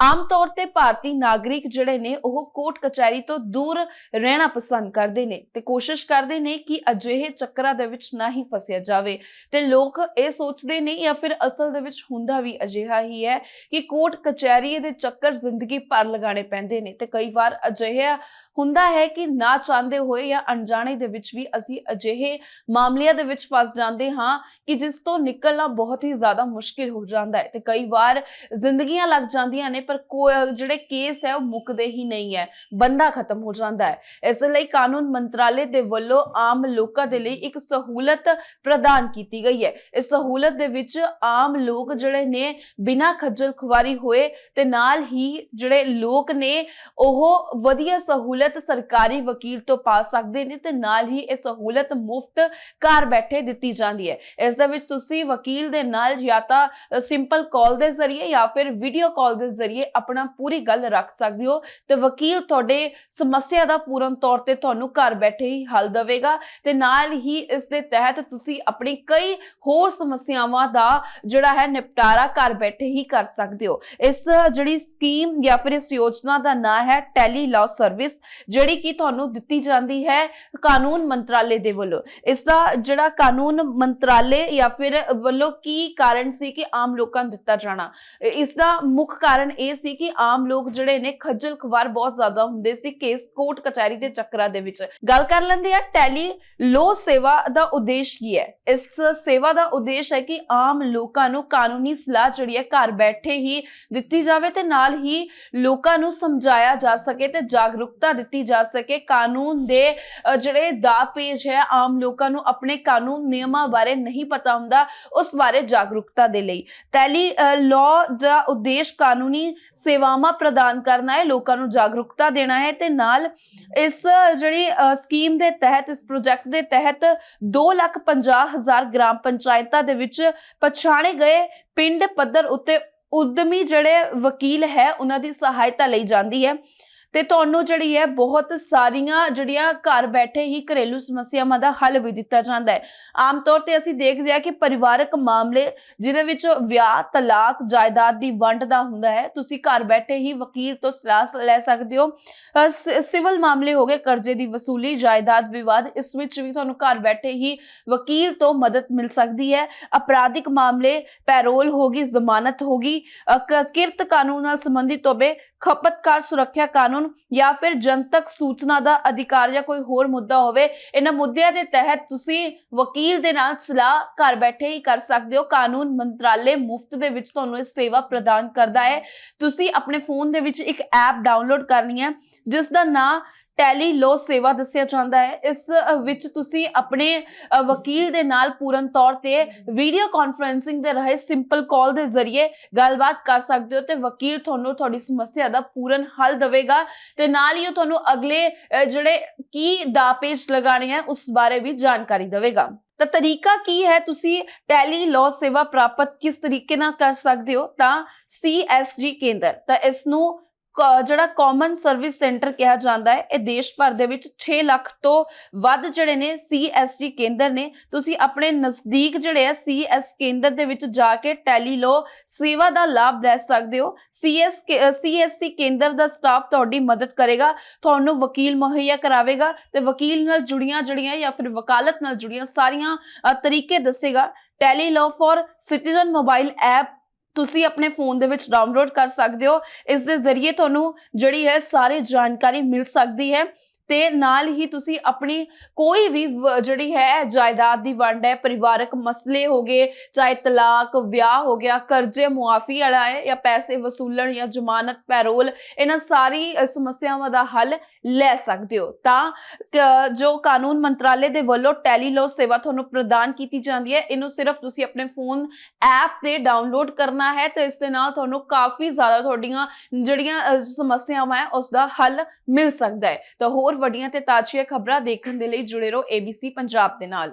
ਆਮ ਤੌਰ ਤੇ ਭਾਰਤੀ ਨਾਗਰਿਕ ਜਿਹੜੇ ਨੇ ਉਹ ਕੋਰਟ ਕਚਹਿਰੀ ਤੋਂ ਦੂਰ ਰਹਿਣਾ ਪਸੰਦ ਕਰਦੇ ਨੇ ਤੇ ਕੋਸ਼ਿਸ਼ ਕਰਦੇ ਨੇ ਕਿ ਅਜਿਹੇ ਚੱਕਰਾਂ ਦੇ ਵਿੱਚ ਨਾ ਹੀ ਫਸਿਆ ਜਾਵੇ। ਤੇ ਲੋਕ ਇਹ ਸੋਚਦੇ ਨੇ ਜਾਂ ਫਿਰ ਅਸਲ ਦੇ ਵਿੱਚ ਹੁੰਦਾ ਵੀ ਅਜਿਹਾ ਹੀ ਹੈ ਕਿ ਕੋਰਟ ਕਚਹਿਰੀ ਦੇ ਚੱਕਰ ਜ਼ਿੰਦਗੀ ਭਰ ਲਗਾਣੇ ਪੈਂਦੇ ਨੇ ਤੇ ਕਈ ਵਾਰ ਅਜਿਹਾ ਹੁੰਦਾ ਹੈ ਕਿ ਨਾ ਚਾਹੁੰਦੇ ਹੋਏ ਜਾਂ ਅਣਜਾਣੇ ਦੇ ਵਿੱਚ ਵੀ ਅਸੀਂ ਅਜਿਹੇ ਮਾਮਲਿਆਂ ਦੇ ਵਿੱਚ ਫਸ ਜਾਂਦੇ ਹਾਂ ਕਿ ਜਿਸ ਤੋਂ ਨਿਕਲਣਾ ਬਹੁਤ ਹੀ ਜ਼ਿਆਦਾ ਮੁਸ਼ਕਿਲ ਹੋ ਜਾਂਦਾ ਹੈ ਤੇ ਕਈ ਵਾਰ ਜ਼ਿੰਦਗੀਆਂ ਲੱਗ ਜਾਂਦੀਆਂ ਨੇ ਪਰ ਜਿਹੜੇ ਕੇਸ ਹੈ, ਉਹ ਮੁੱਕਦੇ ਹੀ ਨਹੀਂ ਹੈ। ਬੰਦਾ ਖਤਮ ਹੋ ਜਾਂਦਾ ਹੈ। ਇਸ ਲਈ ਕਾਨੂੰਨ ਮੰਤਰਾਲੇ ਦੇ ਵੱਲੋਂ ਆਮ ਲੋਕਾਂ ਦੇ ਲਈ ਇੱਕ ਸਹੂਲਤ ਪ੍ਰਦਾਨ ਕੀਤੀ ਗਈ ਹੈ। ਇਸ ਸਹੂਲਤ ਦੇ ਵਿੱਚ ਆਮ ਲੋਕ ਜਿਹੜੇ ਨੇ, ਬਿਨਾਂ ਖੱਜਲ ਖੁਆਰੀ ਹੋਏ ਤੇ ਨਾਲ ਹੀ ਜਿਹੜੇ ਲੋਕ ਨੇ, ਉਹ ਵਧੀਆ ਸਹੂਲਤ ਸਰਕਾਰੀ ਵਕੀਲ ਤੋਂ ਪਾ ਸਕਦੇ ਨੇ ਤੇ ਨਾਲ ਹੀ ਇਹ ਸਹੂਲਤ ਮੁਫਤ ਘਰ ਬੈਠੇ ਦਿੱਤੀ ਜਾਂਦੀ ਹੈ। ਇਸ ਦੇ ਵਿੱਚ ਤੁਸੀਂ ਵਕੀਲ ਦੇ ਨਾਲ ਜਾਂ ਤਾਂ ਸਿੰਪਲ ਕਾਲ ਦੇ ਜ਼ਰੀਏ ਜਾਂ ਫਿਰ ਵੀਡੀਓ ਕਾਲ ਦੇ ਜ਼ਰੀਏ ਆਪਣਾ ਪੂਰੀ ਗੱਲ ਰੱਖ ਸਕਦੇ ਹੋ ਤੇ ਵਕੀਲ ਤੁਹਾਡੇ ਸਮੱਸਿਆ ਦਾ ਪੂਰਨ ਤੌਰ ਤੇ ਤੁਹਾਨੂੰ ਘਰ ਬੈਠੇ ਹੀ ਹੱਲ ਦੇਵੇਗਾ ਤੇ ਨਾਲ ਹੀ ਇਸ ਦੇ ਤਹਿਤ ਤੁਸੀਂ ਆਪਣੀ ਕਈ ਹੋਰ ਸਮੱਸਿਆਵਾਂ ਦਾ ਜਿਹੜਾ ਹੈ ਨਿਪਟਾਰਾ ਘਰ ਬੈਠੇ ਹੀ ਕਰ ਸਕਦੇ ਹੋ। ਇਸ ਜਿਹੜੀ ਸਕੀਮ ਜਾਂ ਫਿਰ ਇਸ ਯੋਜਨਾ ਦਾ ਨਾਮ ਹੈ ਟੈਲੀ ਲਾਅ ਸਰਵਿਸ, ਜਿਹੜੀ ਕਿ ਤੁਹਾਨੂੰ ਦਿੱਤੀ ਜਾਂਦੀ ਹੈ ਕਾਨੂੰਨ ਮੰਤਰਾਲੇ ਦੇ ਵੱਲੋਂ। ਇਸ ਦਾ ਜਿਹੜਾ ਕਾਨੂੰਨ ਮੰਤਰਾਲੇ ਜਾਂ ਫਿਰ ਵੱਲੋਂ ਕੀ ਕਾਰਨ ਸੀ ਕਿ ਆਮ ਲੋਕਾਂ ਨੂੰ ਦਿੱਤਾ ਜਾਣਾ? ਇਸ ਦਾ ਮੁੱਖ ਕਾਰਨ ਇਹ ਸੀ ਕਿ ਆਮ ਲੋਕ ਜਿਹੜੇ ਨੇ ਖੱਜਲ ਖਵਾਰ ਬਹੁਤ ਜ਼ਿਆਦਾ ਹੁੰਦੇ ਸੀ ਕੇਸ ਕੋਰਟ ਕਚਹਿਰੀ ਦੇ ਚੱਕਰਾਂ ਦੇ ਵਿੱਚ। ਗੱਲ ਕਰ ਲੈਂਦੇ ਆ ਟੈਲੀ ਲੋ ਸੇਵਾ ਦਾ ਉਦੇਸ਼ ਕੀ ਹੈ? ਇਸ ਸੇਵਾ ਦਾ ਉਦੇਸ਼ ਹੈ ਕਿ ਆਮ ਲੋਕਾਂ ਨੂੰ ਕਾਨੂੰਨੀ ਸਲਾਹ ਜਿਹੜੀ ਹੈ ਘਰ ਬੈਠੇ ਹੀ ਦਿੱਤੀ ਜਾਵੇ ਤੇ ਨਾਲ ਹੀ ਲੋਕਾਂ ਨੂੰ ਸਮਝਾਇਆ ਜਾ ਸਕੇ ਤੇ ਜਾਗਰੂਕਤਾ ਦਿੱਤੀ ਜਾ ਸਕੇ। ਕਾਨੂੰਨ ਦੇ ਜਿਹੜੇ ਦਾ ਪੇਜ ਹੈ, ਆਮ ਲੋਕਾਂ ਨੂੰ ਆਪਣੇ ਕਾਨੂੰਨ ਨਿਯਮਾਂ ਬਾਰੇ ਨਹੀਂ ਪਤਾ ਹੁੰਦਾ, ਉਸ ਬਾਰੇ ਜਾਗਰੂਕਤਾ ਦੇ ਲਈ। ਟੈਲੀ ਲਾਅ ਦਾ ਉਦੇਸ਼ ਕਾਨੂੰਨੀ ਸੇਵਾਵਾਂ ਪ੍ਰਦਾਨ ਕਰਨਾ ਹੈ, ਲੋਕਾਂ ਨੂੰ ਜਾਗਰੂਕਤਾ ਦੇਣਾ ਹੈ ਤੇ ਨਾਲ ਇਸ ਜਿਹੜੀ ਸਕੀਮ ਦੇ ਤਹਿਤ, ਇਸ ਪ੍ਰੋਜੈਕਟ ਦੇ ਤਹਿਤ 250000 ਗ੍ਰਾਮ ਪੰਚਾਇਤਾਂ ਦੇ ਵਿੱਚ ਪਛਾਣੇ ਗਏ ਪਿੰਡ ਪੱਧਰ ਉੱਤੇ ਉਦਮੀ ਜਿਹੜੇ ਵਕੀਲ ਹੈ, ਉਹਨਾਂ ਦੀ ਸਹਾਇਤਾ ਲਈ ਜਾਂਦੀ ਹੈ। ਤੇ ਤੁਹਾਨੂੰ ਜਿਹੜੀ ਹੈ ਬਹੁਤ ਸਾਰੀਆਂ ਜਿਹੜੀਆਂ ਘਰ ਬੈਠੇ ਹੀ ਘਰੇਲੂ ਸਮੱਸਿਆਵਾਂ ਦਾ ਹੱਲ ਵੀ ਦਿੱਤਾ ਜਾਂਦਾ ਹੈ। ਆਮ ਤੌਰ ਤੇ ਅਸੀਂ ਦੇਖਦੇ ਹਾਂ ਕਿ ਪਰਿਵਾਰਕ ਮਾਮਲੇ ਜਿਹਦੇ ਵਿੱਚ ਵਿਆਹ ਤਲਾਕ ਜਾਇਦਾਦ ਦੀ ਵੰਡ ਦਾ ਹੁੰਦਾ ਹੈ। ਤੁਸੀਂ ਘਰ ਬੈਠੇ ਹੀ ਵਕੀਲ ਤੋਂ ਸਲਾਹ ਲੈ ਸਕਦੇ ਹੋ। ਅ, ਸਿਵਲ ਮਾਮਲੇ ਹੋ ਗਏ ਕਰਜ਼ੇ ਦੀ ਵਸੂਲੀ ਜਾਇਦਾਦ ਵਿਵਾਦ ਇਸ ਵਿੱਚ ਵੀ ਤੁਹਾਨੂੰ ਘਰ ਬੈਠੇ ਹੀ ਵਕੀਲ ਤੋਂ ਮਦਦ ਮਿਲ ਸਕਦੀ ਹੈ। ਅਪਰਾਧਿਕ ਮਾਮਲੇ ਪੈਰੋਲ ਹੋਗੀ ਜ਼ਮਾਨਤ ਹੋਗੀ ਅ, ਕਿਰਤ ਕਾਨੂੰਨ ਨਾਲ ਸੰਬੰਧਿਤ ਹੋਵੇ ਖਪਤਕਾਰ ਸੁਰੱਖਿਆ ਕਾਨੂੰਨ ਜਾਂ ਫਿਰ ਜਨਤਕ ਸੂਚਨਾ ਦਾ ਅਧਿਕਾਰ ਜਾਂ ਕੋਈ ਹੋਰ ਮੁੱਦਾ ਹੋਵੇ, ਇਹਨਾਂ ਮੁੱਦਿਆਂ ਦੇ ਤਹਿਤ ਤੁਸੀਂ ਵਕੀਲ ਦੇ ਨਾਲ ਸਲਾਹ ਘਰ ਬੈਠੇ ਹੀ ਕਰ ਸਕਦੇ ਹੋ। ਕਾਨੂੰਨ ਮੰਤਰਾਲੇ ਮੁਫਤ ਦੇ ਵਿੱਚ ਤੁਹਾਨੂੰ ਇਹ ਸੇਵਾ ਪ੍ਰਦਾਨ ਕਰਦਾ ਹੈ। ਤੁਸੀਂ ਆਪਣੇ ਫੋਨ ਦੇ ਵਿੱਚ ਇੱਕ ਐਪ ਡਾਊਨਲੋਡ ਕਰਨੀ ਹੈ ਜਿਸ ਦਾ ਨਾਮ ਟੈਲੀ ਲੋ ਸੇਵਾ ਦੱਸਿਆ ਜਾਂਦਾ ਹੈ। ਇਸ ਵਿੱਚ ਤੁਸੀਂ ਆਪਣੇ ਵਕੀਲ ਦੇ ਨਾਲ ਪੂਰਨ ਤੌਰ ਤੇ ਵੀਡੀਓ ਕਾਨਫਰੈਂਸਿੰਗ ਦੇ ਰਾਹੀਂ ਸਿੰਪਲ ਕਾਲ ਦੇ ਜ਼ਰੀਏ ਗੱਲਬਾਤ ਕਰ ਸਕਦੇ ਹੋ ਤੇ ਵਕੀਲ ਤੁਹਾਨੂੰ ਤੁਹਾਡੀ ਸਮੱਸਿਆ ਦਾ ਪੂਰਨ ਹੱਲ ਦੇਵੇਗਾ ਤੇ ਨਾਲ ਹੀ ਉਹ ਤੁਹਾਨੂੰ ਅਗਲੇ ਜਿਹੜੇ ਕੀ ਦਾ ਪੇਜ ਲਗਾਣੇ ਹੈ ਉਸ ਬਾਰੇ ਵੀ ਜਾਣਕਾਰੀ ਦੇਵੇਗਾ। ਤਾਂ ਤਰੀਕਾ ਕੀ ਹੈ? ਤੁਸੀਂ ਟੈਲੀ ਲਾਅ ਸੇਵਾ ਪ੍ਰਾਪਤ ਕਿਸ ਤਰੀਕੇ ਨਾਲ ਕਰ ਸਕਦੇ ਹੋ? ਤਾਂ CSG ਕੇਂਦਰ। ਤਾਂ ਇਸ ਨੂੰ ਜਿਹੜਾ ਕਾਮਨ ਸਰਵਿਸ ਸੈਂਟਰ ਕਿਹਾ ਜਾਂਦਾ ਹੈ ਇਹ ਦੇਸ਼ ਭਰ ਦੇ ਵਿੱਚ 6 ਲੱਖ ਤੋਂ ਵੱਧ ਜਿਹੜੇ ਨੇ CSG ਕੇਂਦਰ ਨੇ। ਤੁਸੀਂ ਆਪਣੇ ਨਜ਼ਦੀਕ ਜਿਹੜੇ ਆ CS ਕੇਂਦਰ ਦੇ ਵਿੱਚ ਜਾ ਕੇ ਟੈਲੀ ਲਾਅ ਸੇਵਾ ਦਾ ਲਾਭ ਲੈ ਸਕਦੇ ਹੋ। CS ਕੇ- ਅ, CSC ਕੇਂਦਰ ਦਾ ਸਟਾਫ ਤੁਹਾਡੀ ਮਦਦ ਕਰੇਗਾ ਤੁਹਾਨੂੰ ਵਕੀਲ ਮੁਹੱਈਆ ਕਰਾਵੇਗਾ ਤੇ ਵਕੀਲ ਨਾਲ ਜੁੜੀਆਂ ਜਿਹੜੀਆਂ ਜਾਂ ਫਿਰ ਵਕਾਲਤ ਨਾਲ ਜੁੜੀਆਂ ਸਾਰੀਆਂ ਤਰੀਕੇ ਦੱਸੇਗਾ। Tele law for citizen mobile app ਤੁਸੀਂ ਆਪਣੇ ਫੋਨ ਦੇ ਵਿੱਚ ਡਾਊਨਲੋਡ ਕਰ ਸਕਦੇ ਹੋ। ਇਸ ਦੇ ਜ਼ਰੀਏ ਤੁਹਾਨੂੰ ਜਿਹੜੀ ਹੈ ਸਾਰੀ ਜਾਣਕਾਰੀ ਮਿਲ ਸਕਦੀ ਹੈ। ਤੇ ਨਾਲ ਹੀ ਤੁਸੀਂ ਆਪਣੀ ਕੋਈ ਵੀ ਜਿਹੜੀ ਹੈ, ਜਾਇਦਾਦ ਦੀ ਵੰਡ ਹੈ, ਪਰਿਵਾਰਕ ਮਸਲੇ ਹੋ ਗਏ, ਚਾਹੇ ਤਲਾਕ, ਵਿਆਹ ਹੋ ਗਿਆ, ਕਰਜ਼ੇ, ਮੁਆਫੀ ਵਾਲਾ ਹੈ ਜਾਂ ਪੈਸੇ ਵਸੂਲਣ ਜਾਂ ਜ਼ਮਾਨਤ, ਪੈਰੋਲ, ਇਹਨਾਂ ਸਾਰੀ ਸਮੱਸਿਆਵਾਂ ਦਾ ਹੱਲ ਲੈ ਸਕਦੇ ਹੋ। ਤਾਂ ਜੋ ਕਾਨੂੰਨ ਮੰਤਰਾਲੇ ਦੇ ਵੱਲੋਂ ਟੈਲੀਲੋ ਸੇਵਾ ਤੁਹਾਨੂੰ ਪ੍ਰਦਾਨ ਕੀਤੀ ਜਾਂਦੀ ਹੈ, ਇਹਨੂੰ ਸਿਰਫ ਤੁਸੀਂ ਆਪਣੇ ਫੋਨ ਐਪ ਤੇ ਡਾਊਨਲੋਡ ਕਰਨਾ ਹੈ ਤੇ ਇਸ ਦੇ ਨਾਲ ਤੁਹਾਨੂੰ ਕਾਫੀ ਜ਼ਿਆਦਾ ਤੁਹਾਡੀਆਂ ਜਿਹੜੀਆਂ ਸਮੱਸਿਆਵਾਂ ਹੈ ਉਸ ਦਾ ਹੱਲ ਮਿਲ ਸਕਦਾ ਹੈ। ਤਾਂ ਹੋਰ ਹੋਰ ਵੱਡੀਆਂ ਤੇ ਤਾਜ਼ੀਆਂ ਖਬਰਾਂ ਦੇਖਣ ਦੇ ਲਈ ਜੁੜੇ ਰਹੋ ABC ਪੰਜਾਬ ਦੇ ਨਾਲ।